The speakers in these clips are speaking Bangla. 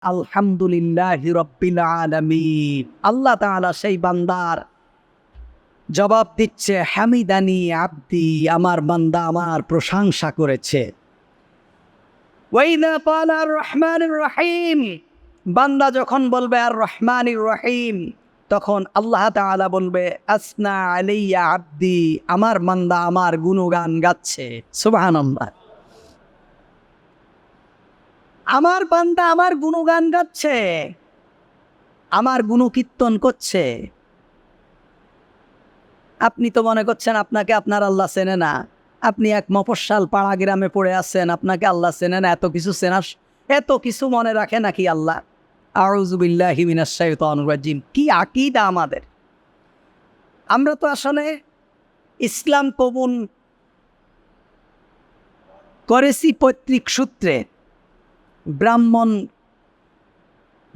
আলহামদুলিল্লাহ রব্বিল আলামিন। আল্লাহ তাআলা সেই বান্দার জবাব দিচ্ছে, হামিদানি আব্দি, আমার বান্দা আমার প্রশংসা করেছে। ওয়াইদা ক্বালা আর রহমানির রহিম। বান্দা যখন বলবে আর রহমানির রহিম, তখন আল্লাহ তাআলা বলবে, আসনা আলাইয়া আব্দি, আমার বান্দা আমার গুণগান গাচ্ছে। সুবহানাল্লাহ। আমার বান্দা আমার গুণগান গাচ্ছে, আমার গুণকীর্তন করছে। আপনি তো মনে করছেন আপনাকে আপনার আল্লাহ চেনে না। আপনি এক মফস্বাল পাড়া গ্রামে পড়ে আছেন, আপনাকে আল্লাহ চেনে না, এত কিছু চেনা এত কিছু মনে রাখে নাকি আল্লাহ? আউজুবিল্লাহ হিমিনাশাইতানুরাজিম কি আকিদা আমাদের? আমরা তো আসলে ইসলাম কবুল করেছি পৈতৃক সূত্রে। ব্রাহ্মণ,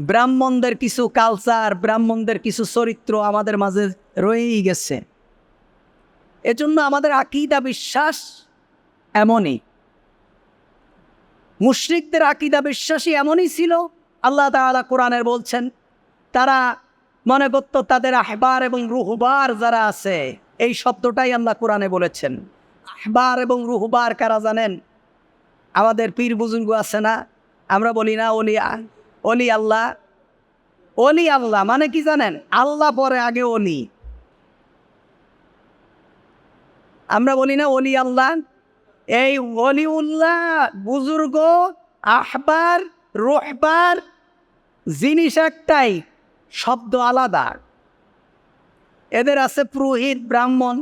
ব্রাহ্মণদের কিছু কালচার ব্রাহ্মণদের কিছু চরিত্র আমাদের মাঝে রয়েই গেছে। এজন্য আমাদের আকিদা বিশ্বাস এমনই। মুশরিকদের আকিদা বিশ্বাসী এমনই ছিল। আল্লাহ তাআলা কোরআনের বলছেন, তারা মনে করতো তাদের আহবার এবং রুহবার যারা আছে, এই শব্দটাই আল্লাহ কোরআনে বলেছেন। আহবার এবং রুহবার কারা জানেন? আমাদের পীর বুজুর্গ আছে না? আমরা বলি না, অলি অলি আল্লাহ অলি আল্লাহ মানে কি জানেন? আল্লাহ পরে আগে অলি। আমরা বলি না, অলি আল্লাহ এই অলি উল্লাহ বুজুর্গ আহবার রোহবার জিনিস একটাই শব্দ আলাদা। এদের আছে পুরোহিত, ব্রাহ্মণ,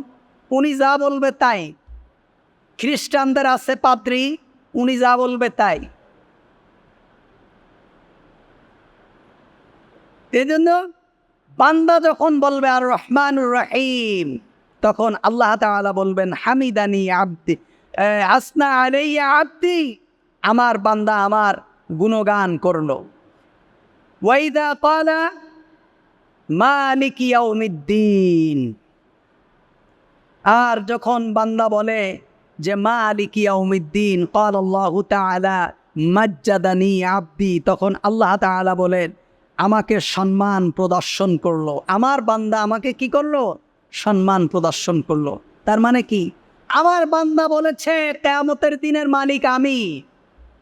উনি যা বলবে তাই। খ্রিস্টানদের আছে পাদ্রী, উনি যা বলবে তাই। এজন্য বান্দা যখন বলবে, আর রহমানুর রাহিম, তখন আল্লাহ তালা বলবেন, হামিদানি আব্দি। আসনা আলাইয়া আব্দি। আমার বান্দা আমার গুণগান করল। ওয়াইদা পালা মালিকিয়াউমিদ্দিন আর যখন বান্দা বলে যে মালিকিয়াউমিদ্দিন কাল আল্লাহ তালা মজ্জাদানি আব্দি। তখন আল্লাহ তালা বলেন আমাকে সম্মান প্রদর্শন করল। আমার বান্দা আমাকে কি করল? সম্মান প্রদর্শন করল। তার মানে কি? আমার বান্দা বলেছে, কেয়ামতের দিনের মালিক আমি।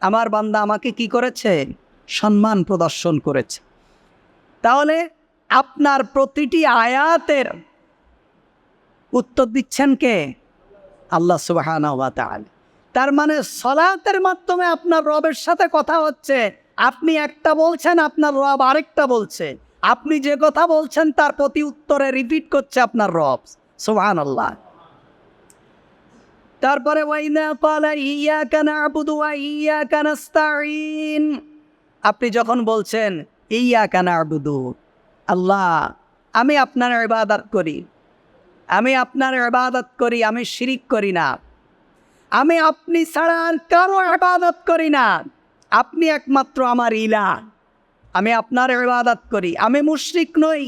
আমার বান্দা আমাকে কি করেছে? সম্মান প্রদর্শন করেছে। তাহলে আপনার প্রতিটি আয়াতের উত্তর দিচ্ছেন কে? আল্লাহ তাআলা। তার মানে সলাতের মাধ্যমে আপনার রবের সাথে কথা হচ্ছে। আপনি একটা বলছেন, আপনার রব আরেকটা বলছে। আপনি যে কথা বলছেন, তার প্রতি উত্তরে রিপিট করছে আপনার রব। সোহান আল্লাহ তারপরে আপনি যখন বলছেন, ইয়াকা না'বুদু, আল্লাহ, আমি আপনার ইবাদত করি। আমি আপনার ইবাদত করি, আমি শিরিক করি না। আমি আপনি ছাড়া আর কারও ইবাদত করি না। আপনি একমাত্র আমার ইলা আমি আপনার ইবাদত করি। আমি মুশরিক নই।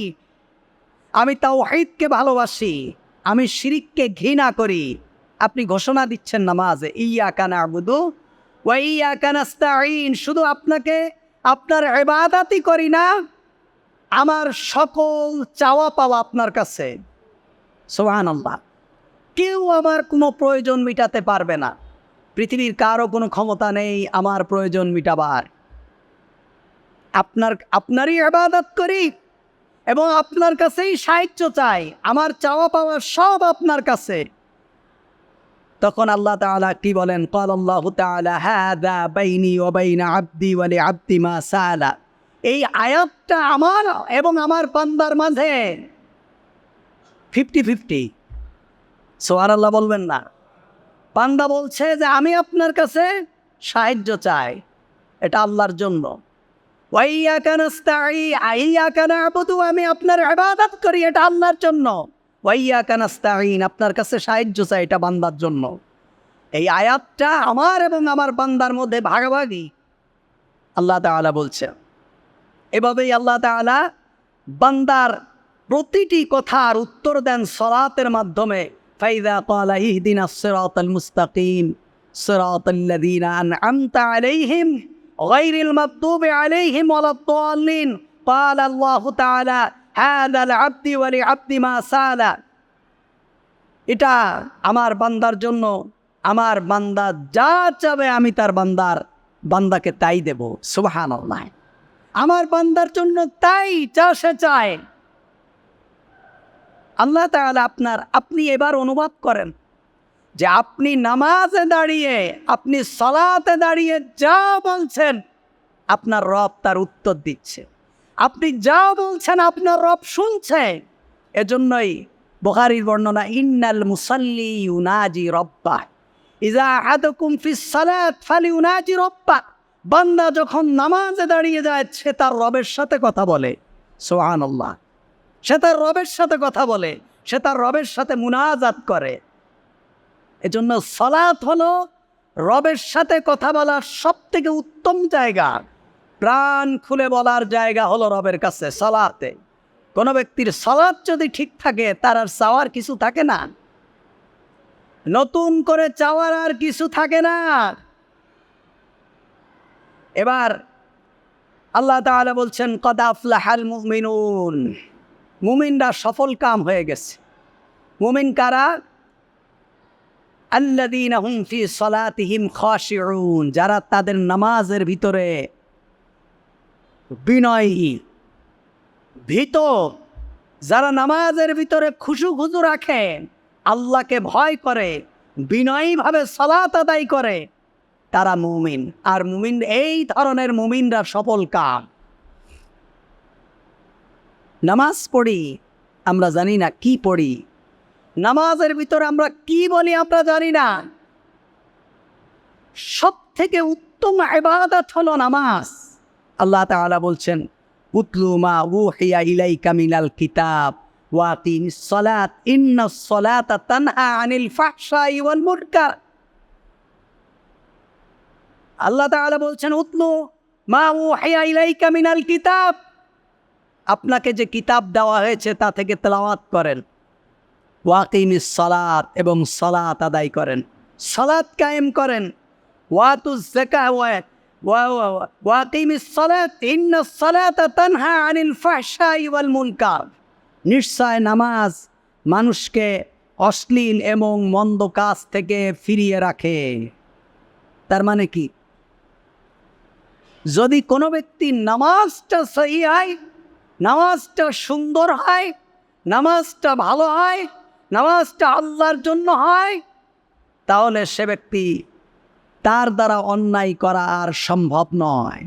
আমি তাওহীদকে ভালোবাসি। আমি শিরিককে ঘৃণা করি। আপনি ঘোষণা দিচ্ছেন নামাজে ইয়া কানা আবুদু ওয়া ইয়া কানাস্তাঈন শুধু আপনাকে আপনার ইবাদতই করি না, আমার সকল চাওয়া পাওয়া আপনার কাছে। সোহান আল্লাহ কেউ আমার কোনো প্রয়োজন মিটাতে পারবে না। পৃথিবীর কারও কোনো ক্ষমতা নেই, আমার প্রয়োজন মিটাবার। আপনার, আপনারই আবাদত করি এবং আপনার কাছেই সাহায্য চাই, আমার চাওয়া পাওয়া সব আপনার কাছে। তখন আল্লাহ তালা কি বলেন? কল আল্লাহ হাদা বাইনি ও আব্দি বলে আব্দি মা সালা। এই আয়াতটা আমার এবং আমার পান্দার মাঝে। Fifty fifty. সোয়ার আল্লাহ বলবেন না। পান্ডা বলছে যে, আমি আপনার কাছে সাহায্য চাই। এটা আল্লাহর জন্য। আমি আপনার ইবাদত করি, এটা আল্লাহর জন্য। ওয়াইয়া কানাস্তাইন আপনার কাছে সাহায্য চাই, এটা বান্দার জন্য। এই আয়াতটা আমার এবং আমার বান্দার মধ্যে ভাগাভাগি। আল্লাহ তাআলা বলছে, এভাবেই আল্লাহ তাআলা বান্দার প্রতিটি কথার উত্তর দেন সলাতের মাধ্যমে। ফাইদা ক্বালা ইহদিনা সিরাতাল মুস্তাকিম সিরাতাল লাযিনা আনআমতা আলাইহিম غير المغضوب عليهم ولا الضالين قال الله تعالى هذا العبد ولعبد ما سال এটা আমার বান্দার জন্য আমার বান্দা যা চাবে আমি তার বান্দার বান্দাকে তাই দেব সুবাহান আমার বান্দার জন্য তাই যা সে চায় আল্লাহ তাহলে আপনার, আপনি এবার অনুভব করেন যে আপনি নামাজে দাঁড়িয়ে, আপনি সলাতে দাঁড়িয়ে যা বলছেন, আপনার রব তার উত্তর দিচ্ছে। আপনি যা বলছেন আপনার রব শুনছে। এজন্যই বখারির বর্ণনা, ইন্নাল মুসাল্লি ইউনাজি রব্বা ইজা আদকুম ফিস সালাত ফালি উনাজি রব্বা বান্দা যখন নামাজে দাঁড়িয়ে যায়, সে তার রবের সাথে কথা বলে। সোহানাল্লাহ সে তার রবের সাথে কথা বলে, সে তার রবের সাথে মুনাজাত করে। এজন্য সলাৎ হলো রবের সাথে কথা বলার সব থেকে উত্তম জায়গা। প্রাণ খুলে বলার জায়গা হলো রবের কাছে সলাতে। কোনো ব্যক্তির সলাৎ যদি ঠিক থাকে, তার আর চাওয়ার কিছু থাকে না। নতুন করে চাওয়ার আর কিছু থাকে না। এবার আল্লাহ তাআলা বলছেন কদাফলাহাল মুমিনুন। মুমিনরা সফল কাম হয়ে গেছে। মুমিন কারা? আল্লাদিন সলাতিহিম খাশিউন, যারা তাদের নামাজের ভিতরে বিনয়ী, ভীত, যারা নামাজের ভিতরে খুশু খুশু রাখে, আল্লাহকে ভয় করে, বিনয়ীভাবে সলাত আদায় করে, তারা মুমিন। আর মুমিন, এই ধরনের মুমিনরা সফল কাম। নামাজ পড়ি, আমরা জানি না কি পড়ি। নামাজের ভিতরে আমরা কি বলি আমরা জানি না। সব থেকে উত্তম ইবাদত হলো নামাজ। আল্লাহ তাআলা বলছেন, উতলু মা উহিয়া ইলাইকা মিনাল কিতাব ওয়াকিম সলাত, ইন্না সলাতা তানহা আনিল ফাহশাই ওয়াল মুনকার। আল্লাহ তাআলা বলছেন, উতলু মা উহিয়া ইলাই কামিনাল কিতাব আপনাকে যে কিতাব দেওয়া হয়েছে তা থেকে তেলাওয়াত করেন। ওয়াকিমি সলাত এবং সলাত আদায় করেন। সলাত কায়েম করেন। নিশ্চয় নামাজ মানুষকে অশ্লীল এবং মন্দ কাজ থেকে ফিরিয়ে রাখে। তার মানে কি? যদি কোনো ব্যক্তি নামাজটা সহি হয় নামাজটা সুন্দর হয়, নামাজটা ভালো হয়, নামাজটা আল্লাহর জন্য হয়, তাহলে সে ব্যক্তি তার দ্বারা অন্যায় করা আর সম্ভব নয়।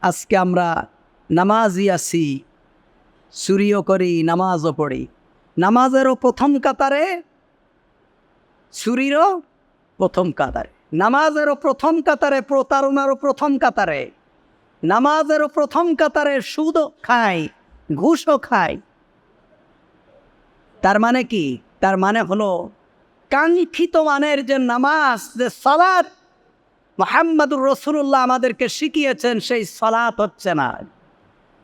আজকে আমরা নামাজই আছি, চুরিও করি, নামাজও পড়ি। নামাজেরও প্রথম কাতারে, চুরিরও প্রথম কাতারে। নামাজেরও প্রথম কাতারে, প্রতারণারও প্রথম কাতারে। নামাজেরও প্রথম কাতারে সুদ খায়। ঘুষও খায়। তার মানে কি? তার মানে হলো, কাঙ্ক্ষিত মানের যে নামাজ, যে সালাত, মোহাম্মদুর রসুল্লাহ আমাদেরকে শিখিয়েছেন, সেই সালাত হচ্ছে না।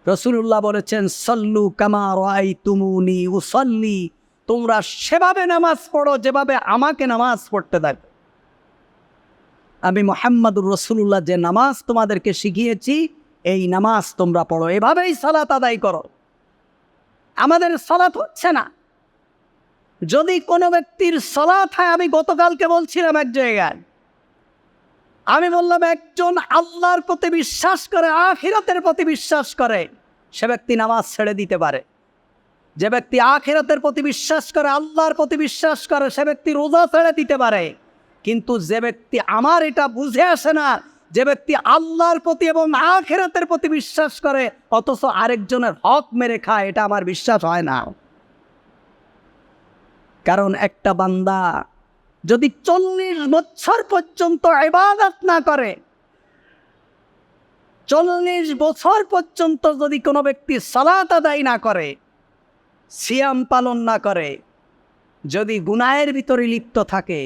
রসুল্লাহ বলেছেন, সল্লু কামার রাই তুমুনি উসল্লি। তোমরা সেভাবে নামাজ পড়ো, যেভাবে আমাকে নামাজ পড়তে দেখ আমি মোহাম্মদুর রসুল্লাহ যে নামাজ তোমাদেরকে শিখিয়েছি এই নামাজ তোমরা পড়ো। এভাবেই সালাত আদায় করো। আমাদের সালাত হচ্ছে না। যদি কোনো ব্যক্তির সলাৎ হয়, আমি গতকালকে বলছিলাম এক জায়গায়। আমি বললাম, একজন আল্লাহর প্রতি বিশ্বাস করে, আখিরাতের প্রতি বিশ্বাস করে, সে ব্যক্তি নামাজ ছেড়ে দিতে পারে। যে ব্যক্তি আখিরাতের প্রতি বিশ্বাস করে, আল্লাহর প্রতি বিশ্বাস করে, সে ব্যক্তি রোজা ছেড়ে দিতে পারে। কিন্তু যে ব্যক্তি আমার এটা বুঝে আসে না যে ব্যক্তি আল্লাহর প্রতি এবং আখেরাতের প্রতি বিশ্বাস করে, অথচ আরেকজনের হক মেরে খায়, এটা আমার বিশ্বাস হয় না। কারণ একটা বান্দা যদি চল্লিশ বছর পর্যন্ত ইবাদত না করে, চল্লিশ বছর পর্যন্ত যদি কোনো ব্যক্তি সালাত আদায় না করে, সিয়াম পালন না করে, যদি গুনায়ের ভিতরে লিপ্ত থাকে,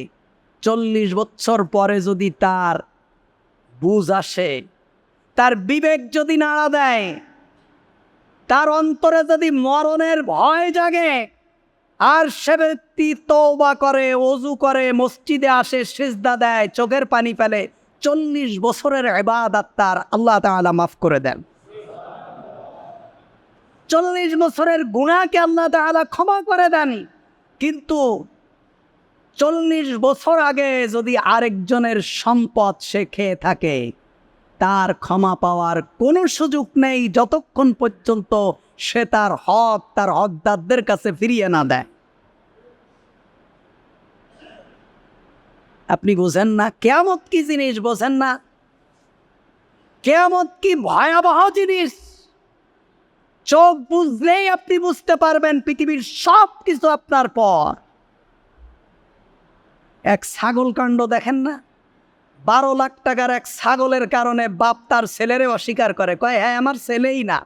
চল্লিশ বছর পরে যদি তার বুঝ আসে। তার বিবেক যদি নাড়া দেয়, তার অন্তরে যদি মরণের ভয় জাগে, আর সে ব্যক্তি তৌবা করে অজু করে, মসজিদে আসে, সিজদা দেয়, চোখের পানি ফেলে, চল্লিশ বছরের এবাদাত তার আল্লাহ তাআলা মাফ করে দেন। চল্লিশ বছরের গুণাকে আল্লাহ তাআলা ক্ষমা করে দেন। কিন্তু চল্লিশ বছর আগে যদি আরেকজনের সম্পদ সে খেয়ে থাকে, তার ক্ষমা পাওয়ার কোনো সুযোগ নেই যতক্ষণ পর্যন্ত সে তার হক, তার হকদারদের কাছে ফিরিয়ে না দেয়। আপনি বোঝেন না? কেয়ামত কি জিনিস বোঝেন না? কেয়ামত কি ভয়াবহ জিনিস? চোখ বুঝলেই আপনি বুঝতে পারবেন পৃথিবীর সব কিছু আপনার পর। এক ছাগল কাণ্ড দেখেন না? বারো লাখ টাকার এক ছাগলের কারণে বাপ তার ছেলেরে অস্বীকার করে। কয় হ্যাঁ আমার ছেলেই না।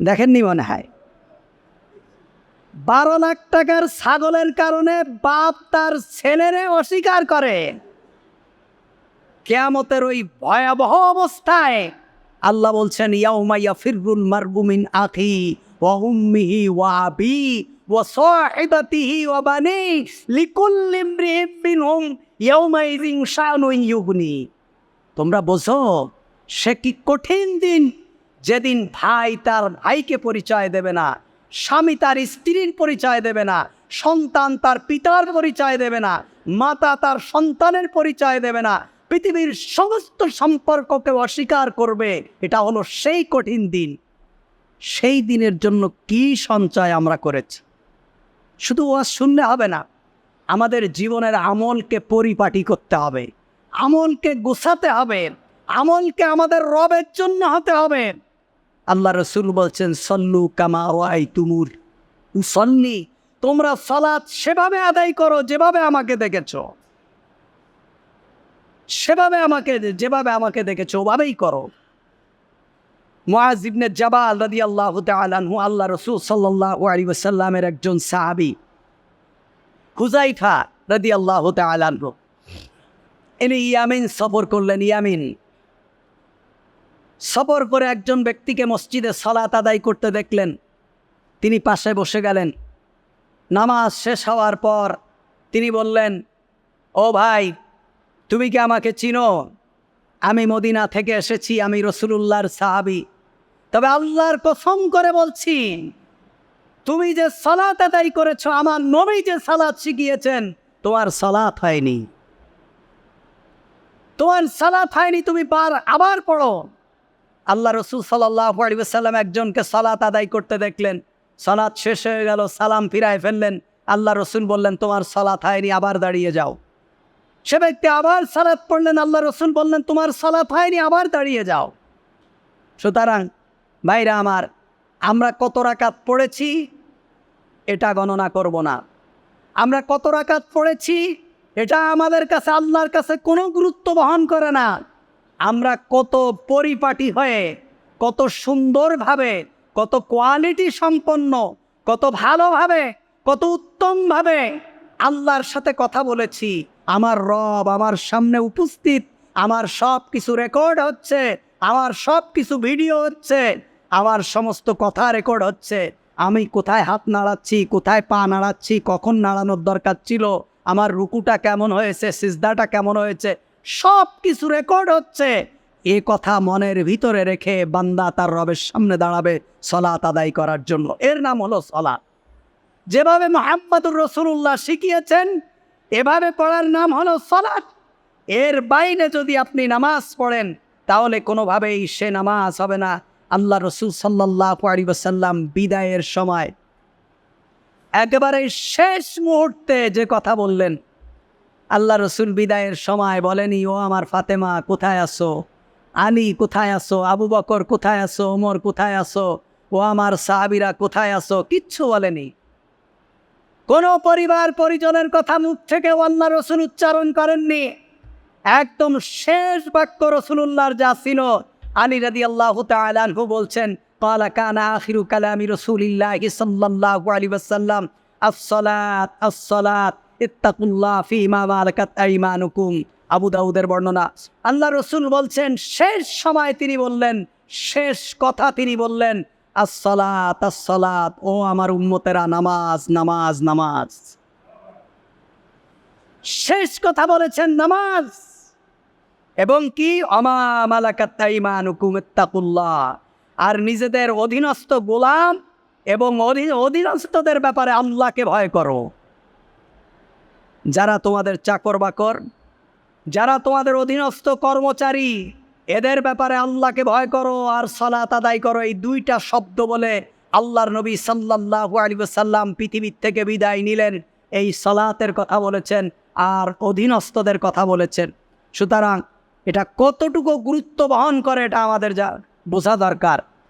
দেখেননি মনে হয়? বারো লাখ টাকার ছাগলের কারণে বাপ তার ছেলেরে অস্বীকার করে। কেয়ামতের ওই ভয়াবহ অবস্থায় আল্লাহ বলছেন ইয়াউমাইয়া ফিররুল মারবুমিন আখি ওয়া উম্মিহি ওয়া আবি তোমরা বোঝো, সে কি কঠিন দিন? যেদিন ভাই তার ভাইকে পরিচয় দেবে না, স্বামী তার স্ত্রীর পরিচয় দেবে না, সন্তান তার পিতার পরিচয় দেবে না, মাতা তার সন্তানের পরিচয় দেবে না, পৃথিবীর সমস্ত সম্পর্ককে অস্বীকার করবে, এটা হলো সেই কঠিন দিন। সেই দিনের জন্য কি সঞ্চয় আমরা করেছি? শুধু ওয়াজ শুনলে হবে না, আমাদের জীবনের আমলকে পরিপাটি করতে হবে, আমলকে গোছাতে হবে, আমলকে আমাদের রবের জন্য হতে হবে। আল্লাহ রসুল বলছেন, সল্লু কামা ওয়াই তুমুর সন্নি তোমরা সলাৎ সেভাবে আদায় করো যেভাবে আমাকে দেখেছ। সেভাবে আমাকে, যেভাবে আমাকে দেখেছ, ওভাবেই করো। মুআজ ইবনে জাবাল রাদিয়াল্লাহু তাআলা আনহু, আল্লাহ রাসূল সাল্লাল্লাহু আলাইহি ওয়াসাল্লামের একজন সাহাবী হুজাইফা রাদিয়াল্লাহু তাআলা আনহু। ইনি ইয়ামিন সফর করলেন, ইয়ামিন। সফর করে একজন ব্যক্তিকে মসজিদে সালাত আদায় করতে দেখলেন। তিনি পাশে বসে গেলেন। নামাজ শেষ হওয়ার পর তিনি বললেন, ও ভাই, তুমি কি আমাকে চিনো? আমি মদিনা থেকে এসেছি, আমি রসুলুল্লাহর সাহাবি। তবে আল্লাহর কসম করে বলছি, তুমি যে সালাত আদায় করেছ, আমার নবী যে সালাত শিখিয়েছেন, তোমার সালাত হয়নি। তোমার সালাত হয়নি, তুমি পার আবার পড়ো। আল্লাহ রসুল সাল্লাহ একজনকে সালাত আদায় করতে দেখলেন। সালাত শেষ হয়ে গেল, সালাম ফিরায় ফেললেন। আল্লাহ রসুল বললেন, তোমার সালাত হয়নি, আবার দাঁড়িয়ে যাও। সে ব্যক্তি আবার সালাত পড়লেন, আল্লাহ রসুল বললেন, তোমার সালাত হয়নি, আবার দাঁড়িয়ে যাও। সুতরাং ভাইরা আমার, আমরা কত রাকাত পড়েছি? এটা গণনা করব না। আমরা কত রাকাত পড়েছি? এটা আমাদের কাছে, আল্লাহর কাছে কোনো গুরুত্ব বহন করে না। আমরা কত পরিপাটি হয়ে, কত সুন্দরভাবে, কত কোয়ালিটি সম্পন্ন, কত ভালোভাবে, কত উত্তমভাবে আল্লাহর সাথে কথা বলেছি। আমার রব আমার সামনে উপস্থিত, আমার সব কিছু রেকর্ড হচ্ছে। আমার সব কিছু ভিডিও হচ্ছে, আমার সমস্ত কথা রেকর্ড হচ্ছে। আমি কোথায় হাত নাড়াচ্ছি, কোথায় পা নাড়াচ্ছি, কখন নাড়ানোর দরকার ছিল, আমার রুকুটা কেমন হয়েছে, সিজদাটা কেমন হয়েছে সব কিছু রেকর্ড হচ্ছে। এ কথা মনের ভিতরে রেখে বান্দা তার রবের সামনে দাঁড়াবে সলাত আদায় করার জন্য। এর নাম হলো সলাত। যেভাবে মোহাম্মদুর রসুল্লাহ শিখিয়েছেন, এভাবে পড়ার নাম হলো সলাত। এর বাইরে যদি আপনি নামাজ পড়েন তাহলে কোনোভাবেই সে নামাজ হবে না। আল্লাহ রসুল সাল্লাহ আলিবাসাল্লাম বিদায়ের সময় একেবারে শেষ মুহূর্তে যে কথা বললেন, আল্লাহ রসুল বিদায়ের সময় বলেনি ও আমার ফাতেমা, কোথায় আসো আলী কোথায় আসো আবু বকর কোথায় আসো ওমর কোথায় আসো ও আমার সাহাবিরা কোথায় আসো কিচ্ছু বলেনি। কোনো পরিবার পরিজনের কথা মুখ থেকে আল্লাহ রসুল উচ্চারণ করেননি। একদম শেষ বাক্য রসুল্লাহর যা ছিল। আলী রাদি আল্লাহ তালহু বলছেন, কালা কানা আখিরু কালামি রসুলিল্লাহ সাল্লাহ আলী ওয়াসাল্লাম। আসসালাত আসসালাত, ইত্তাকুল্লাহ ফি মা মালাকাত আইমানুকুম। আবু দাউদের বর্ণনা। আল্লাহ রসুল বলছেন, শেষ সময় তিনি বললেন, শেষ কথা তিনি বললেন, আসসালাত আসসালাত, ও আমার উম্মতেরা, নামাজ নামাজ নামাজ। শেষ কথা বলেছেন, নামাজ। এবং কি? আর নিজেদের অধীনস্থ গোলাম এবং অধীন অধীনস্থদের ব্যাপারে আল্লাহকে ভয় করো। যারা তোমাদের চাকর বাকর, যারা তোমাদের অধীনস্থ কর্মচারী, এদের ব্যাপারে আল্লাহকে ভয় করো আর সলাত আদায় করো। এই দুইটা শব্দ বলে আল্লাহর নবী সাল্লাহ আলী সাল্লাম পৃথিবীর থেকে বিদায় নিলেন। এই সলাতের কথা বলেছেন আর অধীনস্থদের কথা বলেছেন। সুতরাং এটা কতটুকু গুরুত্ব বহন করে এটা আমাদের যা বোঝা দরকার।